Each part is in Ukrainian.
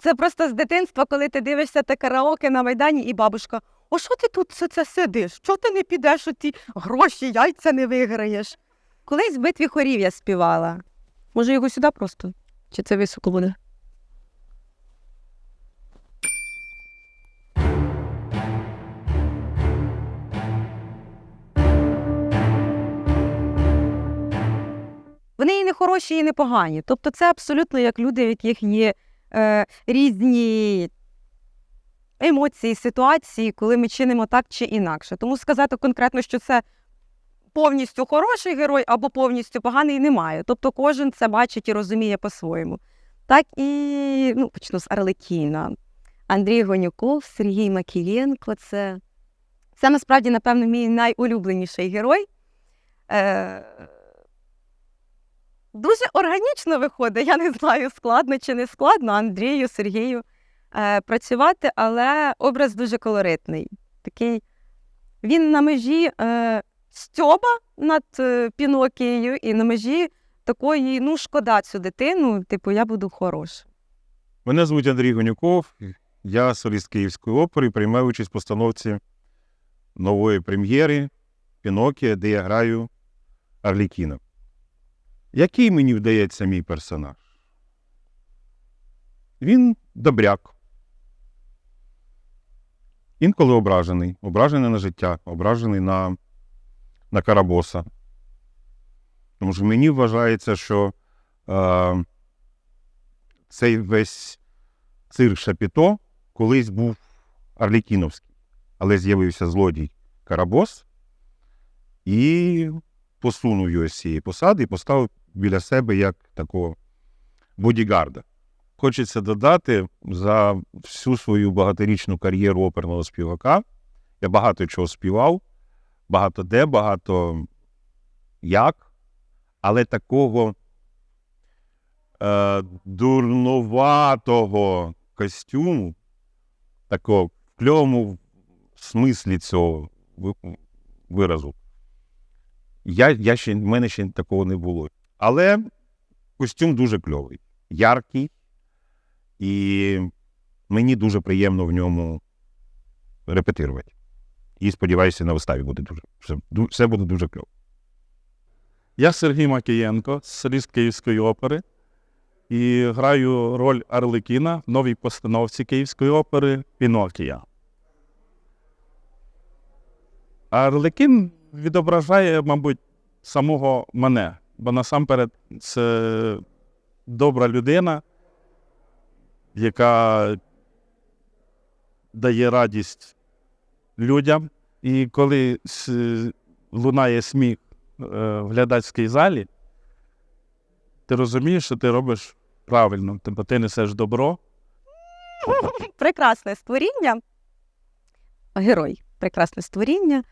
Це просто з дитинства, коли ти дивишся те караоке на Майдані, і бабушка, о що ти тут все це сидиш? Чого ти не підеш у ті гроші, яйця не виграєш? Колись в битві хорів я співала. Може, його сюди просто? Чи це високо буде? Вони і не хороші, і не погані. Тобто це абсолютно як люди, в яких є е, різні емоції, ситуації, коли ми чинимо так чи інакше. Тому сказати конкретно, що це повністю хороший герой або повністю поганий, немає. Тобто кожен це бачить і розуміє по-своєму. Так і ну, почну з Арлекіна. Андрій Гонюков, Сергій Макієнко. Це, це насправді, напевно, мій найулюбленіший герой. Е, дуже органічно виходить. Я не знаю, складно чи не складно Андрію, Сергію е, працювати, але образ дуже колоритний. Такий він на межі е, стьоба над е, Пінокією і на межі такої, ну, шкода цю дитину, типу, я буду хороша. Мене звуть Андрій Гонюков, я соліст Київської опери, приймаю участь в постановці нової прем'єри Пінокія, де я граю Арлікіна. Який мені вдається мій персонаж? Він добряк. Інколи ображений, ображений на життя, ображений на, на карабоса. Тому що мені вважається, що е, цей весь цирк Шапіто колись був Арлікіновський, але з'явився злодій Карабос і посунув його з цієї посади і поставив біля себе як такого бодігарда. Хочеться додати за всю свою багаторічну кар'єру оперного співака. Я багато чого співав, багато де, багато як, але такого е, дурноватого костюму, такого в кльовому смислі цього виразу. Я, я ще, в мене ще такого не було. Але костюм дуже кльовий, яркий, і мені дуже приємно в ньому репетирувати. І сподіваюся, на виставі буде дуже все, все буде дуже кльово. Я Сергій Макієнко, соліст Київської опери, і граю роль Арлекіна в новій постановці Київської опери Пінокія. Арлекін відображає, мабуть, самого мене, бо насамперед це добра людина, яка дає радість людям. І коли лунає сміх е, в глядацькій залі, ти розумієш, що ти робиш правильно, тобто ти несеш добро. прекрасне створіння. Герой, прекрасне створіння.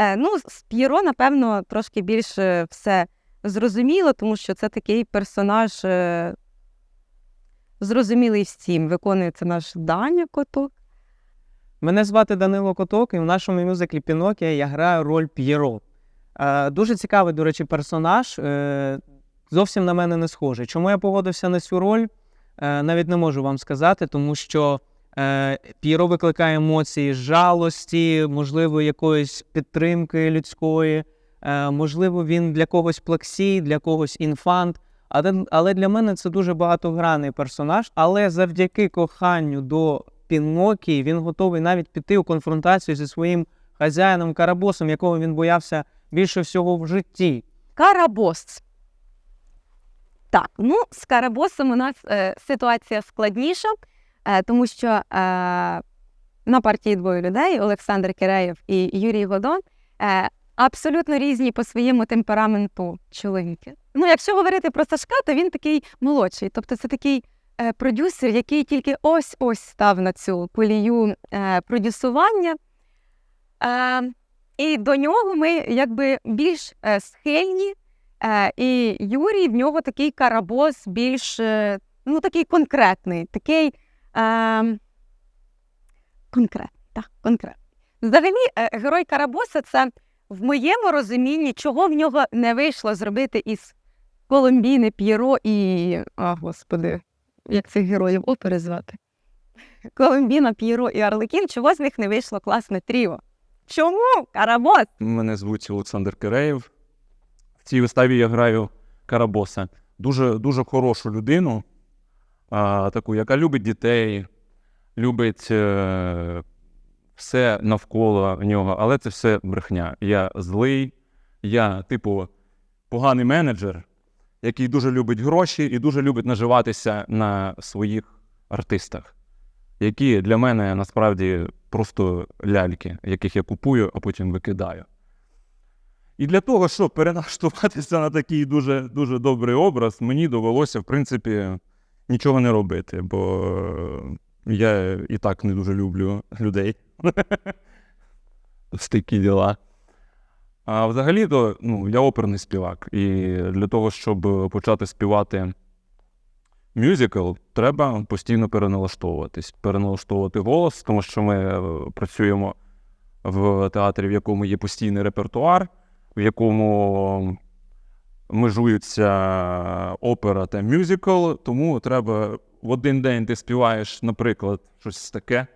Е, ну, з П'єро, напевно, трошки більше все зрозуміло, тому що це такий персонаж е, зрозумілий всім. Виконує це наш Даня Коток. Мене звати Данило Коток, і в нашому мюзиклі Пінокія я граю роль П'єро. Е, дуже цікавий, до речі, персонаж. Зовсім на мене не схожий. Чому я погодився на цю роль, навіть не можу вам сказати, тому що е, П'єро викликає емоції жалості, можливо, якоїсь підтримки людської, е, можливо, він для когось плаксій, для когось інфант. Але, для мене це дуже багатогранний персонаж. Але завдяки коханню до Пінокії він готовий навіть піти у конфронтацію зі своїм хазяїном Карабосом, якого він боявся більше всього в житті. Карабос. Так, ну з Карабосом у нас е, ситуація складніша, тому що е, на партії двоє людей Олександр Киреєв і Юрій Годон е, абсолютно різні по своєму темпераменту чоловіки. Ну, якщо говорити про Сашка, то він такий молодший. Тобто це такий е, продюсер, який тільки ось-ось став на цю колію е, продюсування. Е, і до нього ми якби більш е, схильні. Е, і Юрій в нього такий карабос більш е, ну, такий конкретний, такий е, конкретний, так, конкретний. Взагалі, герой Карабоса це в моєму розумінні, чого в нього не вийшло зробити із Коломбіни, П'єро і. А, господи, як цих героїв опери звати? Колумбіна, П'єро і Арлекін, чого з них не вийшло класне тріо? Чому? Карабос! Мене звуть Олександр Киреєв. В цій виставі я граю Карабоса. Дуже, дуже хорошу людину, а, таку, яка любить дітей, любить е, все навколо нього, але це все брехня. Я злий, я, типу, поганий менеджер, який дуже любить гроші і дуже любить наживатися на своїх артистах, які для мене насправді просто ляльки, яких я купую, а потім викидаю. І для того, щоб переналаштуватися на такий дуже, дуже добрий образ, мені довелося, в принципі, нічого не робити, бо е, я і так не дуже люблю людей. Ось такі діла. А взагалі-то ну, я оперний співак. І для того, щоб почати співати мюзикл, треба постійно переналаштовуватись, переналаштовувати голос, тому що ми е, працюємо в театрі, в якому є постійний репертуар, в якому межуються опера та мюзикл, тому треба в один день ти співаєш, наприклад, щось таке.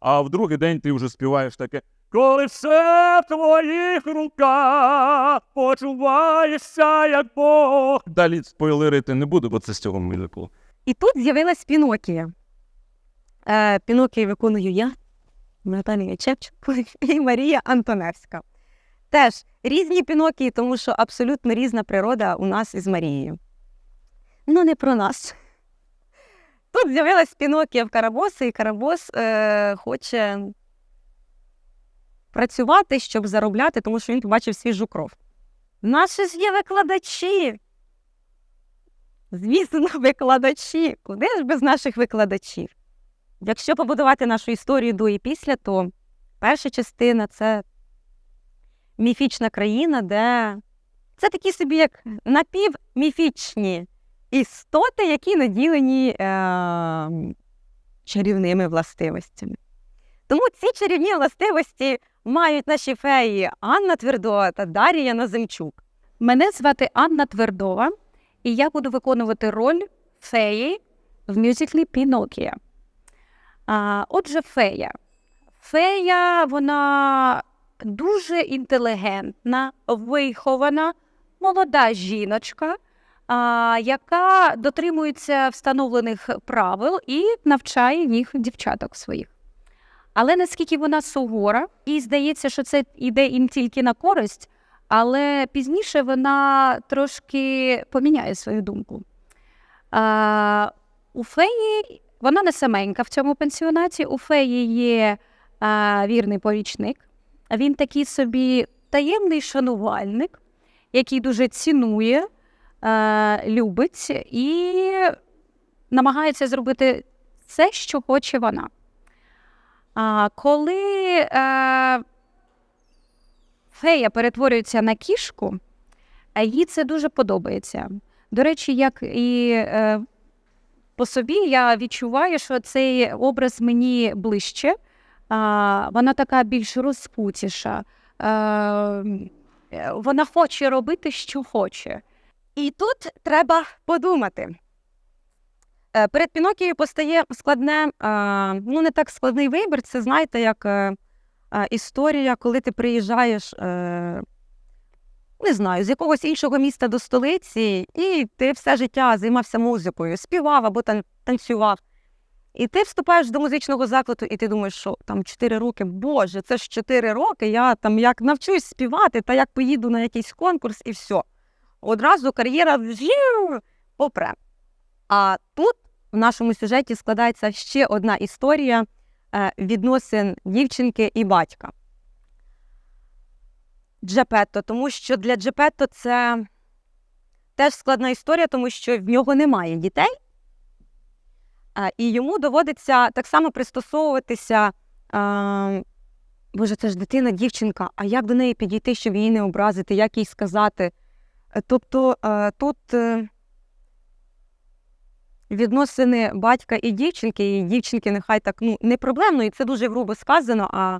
А в другий день ти вже співаєш таке. Коли все в твоїх руках, почуваєшся як Бог. Далі спойлерити не буду, бо це з цього мюзиклу. І тут з'явилась Пінокія. Е, Пінокія виконую я, Наталія Чепченко і Марія Антоневська. Теж різні Пінокії, тому що абсолютно різна природа у нас із Марією. Ну, не про нас. Тут з'явилась Пінокія в Карабоса, і Карабос е, хоче працювати, щоб заробляти, тому що він побачив свіжу кров. Наші ж є викладачі. Звісно, викладачі. Куди ж без наших викладачів? Якщо побудувати нашу історію до і після, то перша частина це міфічна країна, де це такі собі як напівміфічні істоти, які наділені е- чарівними властивостями. Тому ці чарівні властивості мають наші феї Анна Твердова та Дар'я Наземчук. Мене звати Анна Твердова, і я буду виконувати роль феї в мюзиклі Пінокія. А, отже, фея. Фея, вона дуже інтелігентна, вихована, молода жіночка, а, яка дотримується встановлених правил і навчає їх дівчаток своїх. Але наскільки вона сугора, і здається, що це йде їм тільки на користь, але пізніше вона трошки поміняє свою думку. А, у феї вона не саменька в цьому пансіонаті. У феї є а, вірний помічник. Він такий собі таємний шанувальник, який дуже цінує, а, любить і намагається зробити все, що хоче вона. А, коли е, фея перетворюється на кішку, їй це дуже подобається. До речі, як і е, по собі я відчуваю, що цей образ мені ближче. А, вона така більш розпутіша. Е, е, вона хоче робити, що хоче. І тут треба подумати. Е, Перед Пінокією постає складне, ну не так складний вибір. Це знаєте, як е, історія, коли ти приїжджаєш, не знаю, з якогось іншого міста до столиці, і ти все життя займався музикою, співав або тан- танцював. І ти вступаєш до музичного закладу, і ти думаєш, що там 4 роки, боже, це ж 4 роки, я там як навчусь співати, та як поїду на якийсь конкурс, і все. Одразу кар'єра попре. А тут в нашому сюжеті складається ще одна історія е, відносин дівчинки і батька. Джепетто, тому що для Джепетто це теж складна історія, тому що в нього немає дітей, і йому доводиться так само пристосовуватися. Боже, це ж дитина, дівчинка, а як до неї підійти, щоб її не образити, як їй сказати? Тобто тут. е, відносини батька і дівчинки, і дівчинки нехай так ну, не проблемно, і це дуже грубо сказано, а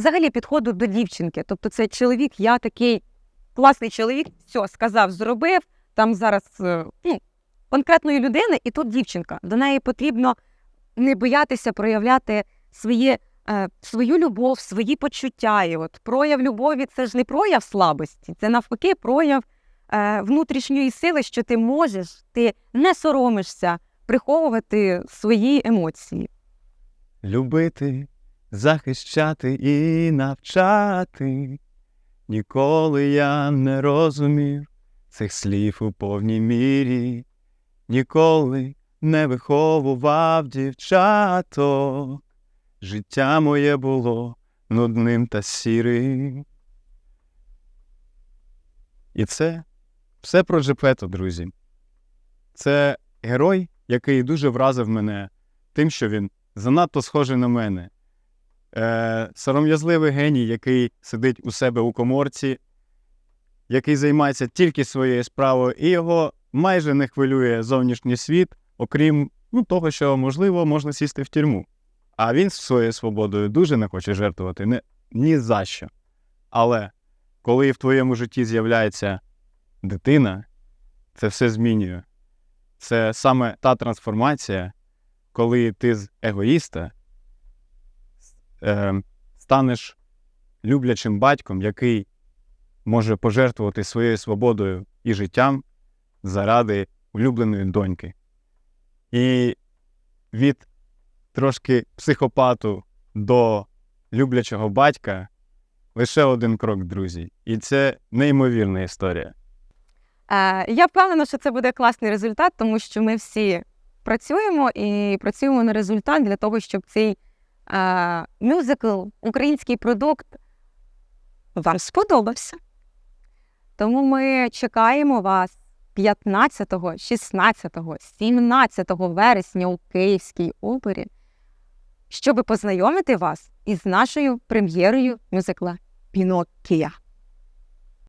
взагалі підходу до дівчинки. Тобто це чоловік, я такий класний чоловік, все, сказав, зробив, там зараз е, ну, конкретної людини, і тут дівчинка. До неї потрібно не боятися проявляти своє, е, свою любов, свої почуття. І от прояв любові це ж не прояв слабості, це навпаки прояв е, внутрішньої сили, що ти можеш, ти не соромишся приховувати свої емоції. Любити, захищати і навчати. Ніколи я не розумів цих слів у повній мірі, ніколи не виховував дівчаток. Життя моє було нудним та сірим. І це все про Джепето, друзі. Це герой, який дуже вразив мене тим, що він занадто схожий на мене. Е, сором'язливий геній, який сидить у себе у коморці, який займається тільки своєю справою, і його майже не хвилює зовнішній світ, окрім ну, того, що, можливо, можна сісти в тюрму. А він своєю свободою дуже не хоче жертвувати не, ні за що. Але коли в твоєму житті з'являється дитина, це все змінює. Це саме та трансформація, коли ти з егоїста е, станеш люблячим батьком, який може пожертвувати своєю свободою і життям заради улюбленої доньки. І від трошки психопату до люблячого батька лише один крок, друзі. І це неймовірна історія. Е, Я впевнена, що це буде класний результат, тому що ми всі працюємо і працюємо на результат для того, щоб цей мюзикл, український продукт вам сподобався. Тому ми чекаємо вас 15, 16, 17 вересня у Київській опері, щоб познайомити вас із нашою прем'єрою мюзикла Піноккія.